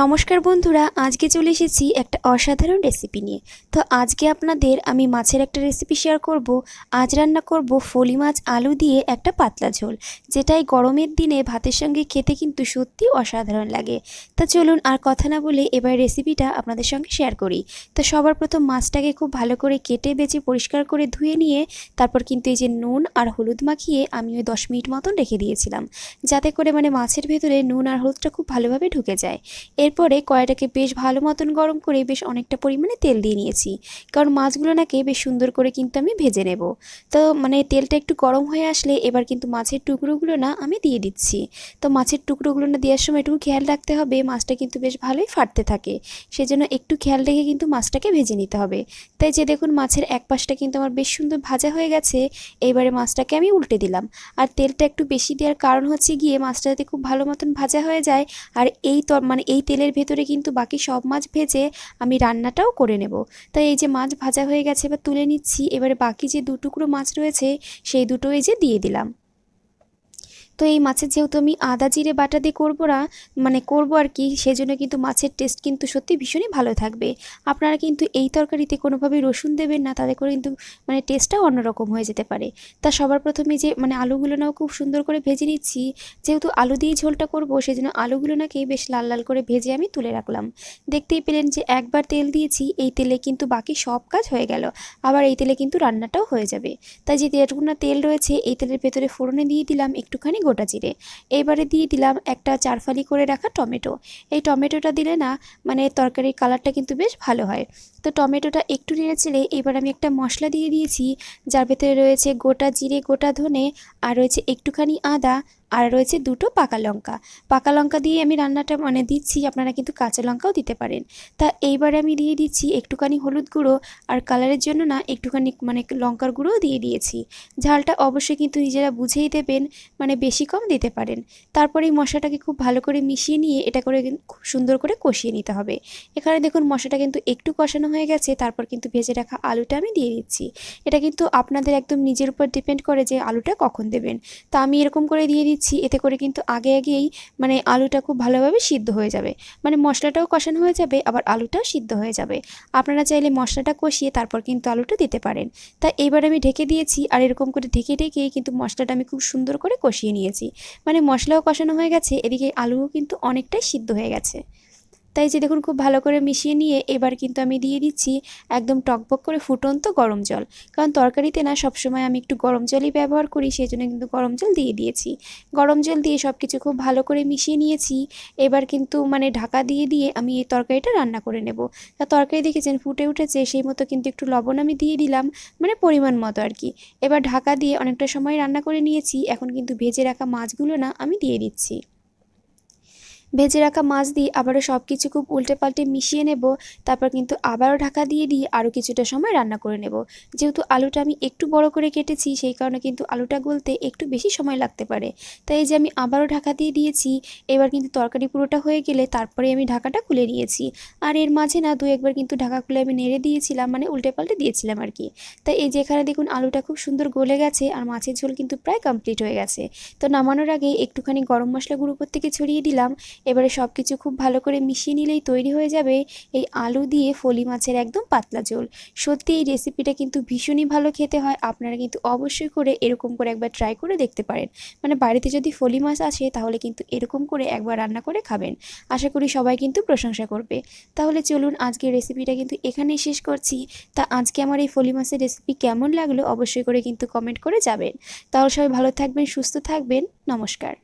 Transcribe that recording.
নমস্কার বন্ধুরা, আজকে চলে এসেছি একটা অসাধারণ রেসিপি নিয়ে। তো আজকে আপনাদের আমি মাছের একটা রেসিপি শেয়ার করব। আজ রান্না করব ফলি মাছ আলু দিয়ে একটা পাতলা ঝোল, যেটা এই গরমের দিনে ভাতের সঙ্গে খেতে কিন্তু সত্যি অসাধারণ লাগে। তা চলুন আর কথা না বলে এবার রেসিপিটা আপনাদের সঙ্গে শেয়ার করি। তো সবার প্রথম মাছটাকে খুব ভালো করে কেটে বেছে পরিষ্কার করে ধুয়ে নিয়ে, তারপর কিন্তু এই যে নুন আর হলুদ মাখিয়ে আমি ওই দশ মিনিট মতন রেখে দিয়েছিলাম, যাতে করে মানে মাছের ভেতরে নুন আর হলুদটা খুব ভালোভাবে ঢুকে যায়। এরপরে কড়াইটাকে বেশ ভালো মতন গরম করে বেশ অনেকটা পরিমাণে তেল দিয়ে নিয়েছি। কারণ মাছগুলো নাকি বেশ সুন্দর করে কিন্তু আমি ভেজে নেব। তো মানে তেলটা একটু গরম হয়ে আসলে এবার কিন্তু মাছের টুকরোগুলো না আমি দিয়ে দিচ্ছি। তো মাছের টুকরোগুলো না দেওয়ার সময় একটু খেয়াল রাখতে হবে, মাছটা কিন্তু বেশ ভালোই ফাটতে থাকে। সেজন্য একটু খেয়াল রেখে কিন্তু মাছটাকে ভেজে নিতে হবে। তাই যে দেখুন মাছের এক পাশটা কিন্তু আমার বেশ সুন্দর ভাজা হয়ে গেছে এইবারে মাছটাকে আমি উল্টে দিলাম। আর তেলটা একটু বেশি দেওয়ার কারণ হচ্ছে গিয়ে মাছটা যাতে খুব ভালো মতন ভাজা হয়ে যায়, আর এই তর মানে এই তেলের ভেতরে কিন্তু বাকি সব মাছ ভেজে আমি রান্নাটাও করে নেব। তাই এই যে মাছ ভাজা হয়ে গেছে, এবার তুলে নিচ্ছি। এবারে বাকি যে দুটুকরো মাছ রয়েছে, সেই দুটো এই যে দিয়ে দিলাম। তো এই মাছের যেহেতু আমি আদা, জিরে, বাটা দিয়ে করব না মানে করব আর কি, সেজন্য কিন্তু মাছের টেস্ট কিন্তু সত্যি ভীষণই ভালো থাকবে। আপনারা কিন্তু এই তরকারিতে কোনোভাবেই রসুন দেবেন না, তাতে করে কিন্তু মানে টেস্টটাও অন্যরকম হয়ে যেতে পারে। তা সবার প্রথমে যে মানে আলুগুলো নাও খুব সুন্দর করে ভেজে নিচ্ছি, যেহেতু আলু দিয়ে ঝোলটা করব, সেজন্য আলুগুলো নাকি বেশ লাল লাল করে ভেজে আমি তুলে রাখলাম। দেখতেই পেলেন যে একবার তেল দিয়েছি, এই তেলে কিন্তু বাকি সব কাজ হয়ে গেল, আবার এই তেলে কিন্তু রান্নাটাও হয়ে যাবে। তাই যে যেটুকুনা তেল রয়েছে, এই তেলের ভেতরে ফোড়নে দিয়ে দিলাম, একটুখানি গোটা জিরে। এবারে দিয়ে দিলাম একটা চারফালি করে রাখা টমেটো। এই টমেটোটা দিলে না মানে তরকারির কালারটা কিন্তু বেশ ভালো হয়। তো টমেটোটা একটু নেড়ে চেড়ে এবার আমি একটা মশলা দিয়ে দিয়েছি, যার ভেতরে রয়েছে গোটা জিরে, গোটা ধনে, আর রয়েছে একটুখানি আদা। আর রয়েছে দুটো পাকা লঙ্কা। পাকা লঙ্কা দিয়ে আমি রান্নাটা মানে দিচ্ছি, আপনারা কিন্তু কাঁচা লঙ্কাও দিতে পারেন। তা এইবারে আমি দিয়ে দিচ্ছি একটুখানি হলুদ গুঁড়ো আর কালারের জন্য না একটুখানি মানে লঙ্কার গুঁড়োও দিয়ে দিয়েছি। ঝালটা অবশ্যই কিন্তু নিজেরা বুঝেই দেবেন মানে বেশি কম দিতে পারেন। তারপরে এই মশলাটাকে খুব ভালো করে মিশিয়ে নিয়ে এটা করে খুব সুন্দর করে কষিয়ে নিতে হবে। এখানে দেখুন মশলাটা কিন্তু একটু কষানো হয়ে গেছে, তারপর কিন্তু ভেজে রাখা আলুটা আমি দিয়ে দিচ্ছি। এটা কিন্তু আপনাদের একদম নিজের উপর ডিপেন্ড করে যে আলুটা কখন দেবেন। তা আমি এরকম করে দিয়ে দিচ্ছি দিচ্ছি, এতে করে কিন্তু আগে আগেই মানে আলুটা খুব ভালোভাবে সিদ্ধ হয়ে যাবে। মানে মশলাটাও কষানো হয়ে যাবে, আবার আলুটাও সিদ্ধ হয়ে যাবে। আপনারা চাইলে মশলাটা কষিয়ে তারপর কিন্তু আলুটা দিতে পারেন। তা এবার আমি ঢেকে দিয়েছি, আর এরকম করে ঢেকে ঢেকেই কিন্তু মশলাটা আমি খুব সুন্দর করে কষিয়ে নিয়েছি। মানে মশলাও কষানো হয়ে গেছে, এদিকে আলুও কিন্তু অনেকটাই সিদ্ধ হয়ে গেছে। তাই যে দেখুন খুব ভালো করে মিশিয়ে নিয়ে এবার কিন্তু আমি দিয়ে দিচ্ছি একদম টকবক করে ফুটন্ত গরম জল। কারণ তরকারিতে না সবসময় আমি একটু গরম জলই ব্যবহার করি সেই জন্য কিন্তু গরম জল দিয়ে দিয়েছি। গরম জল দিয়ে সব কিছু খুব ভালো করে মিশিয়ে নিয়েছি। এবার কিন্তু মানে ঢাকা দিয়ে দিয়ে আমি এই তরকারিটা রান্না করে নেব। তা তরকারি দেখেছেন ফুটে উঠেছে, সেই মতো কিন্তু একটু লবণ আমি দিয়ে দিলাম মানে পরিমাণ মতো আর কি। এবার ঢাকা দিয়ে অনেকটা সময় রান্না করে নিয়েছি, এখন কিন্তু ভেজে রাখা মাছগুলো না আমি দিয়ে দিচ্ছি। ভেজে রাখা মাছ দিয়ে আবারও সব কিছু খুব উল্টে পাল্টে মিশিয়ে নেব। তারপর কিন্তু আবারও ঢাকা দিয়ে দিয়ে আরও কিছুটা সময় রান্না করে নেব। যেহেতু আলুটা আমি একটু বড় করে কেটেছি, সেই কারণে কিন্তু আলুটা গলতে একটু বেশি সময় লাগতে পারে। তাই এই যে আমি আবারও ঢাকা দিয়ে দিয়েছি, এবার কিন্তু তরকারি পুরোটা হয়ে গেলে তারপরে আমি ঢাকাটা খুলে নিয়েছি। আর এর মাঝে না দু একবার কিন্তু ঢাকা খুলে আমি নেড়ে দিয়েছিলাম মানে উল্টে পাল্টে দিয়েছিলাম আর কি। তাই এই যেখানে দেখুন আলুটা খুব সুন্দর গলে গেছে আর মাছের ঝোল কিন্তু প্রায় কমপ্লিট হয়ে গেছে। তো নামানোর আগে একটুখানি গরম মশলা গুঁড়ো থেকে ছড়িয়ে দিলাম। এবারে সব কিছু খুব ভালো করে মিশিয়ে নিলেই তৈরি হয়ে যাবে এই আলু দিয়ে ফলি মাছের একদম পাতলা ঝোল। সত্যি এই রেসিপিটা কিন্তু ভীষণই ভালো খেতে হয়, আপনারা কিন্তু অবশ্যই করে এরকম করে একবার ট্রাই করে দেখতে পারেন। মানে বাড়িতে যদি ফলি মাছ আসে তাহলে কিন্তু এরকম করে একবার রান্না করে খাবেন। আশা করি সবাই কিন্তু প্রশংসা করবে। তাহলে চলুন আজকের রেসিপিটা কিন্তু এখানেই শেষ করছি। তা আজকে আমার এই ফলি মাছের রেসিপি কেমন লাগল অবশ্যই করে কিন্তু কমেন্ট করে যাবেন। তাহলে সবাই ভালো থাকবেন, সুস্থ থাকবেন, নমস্কার।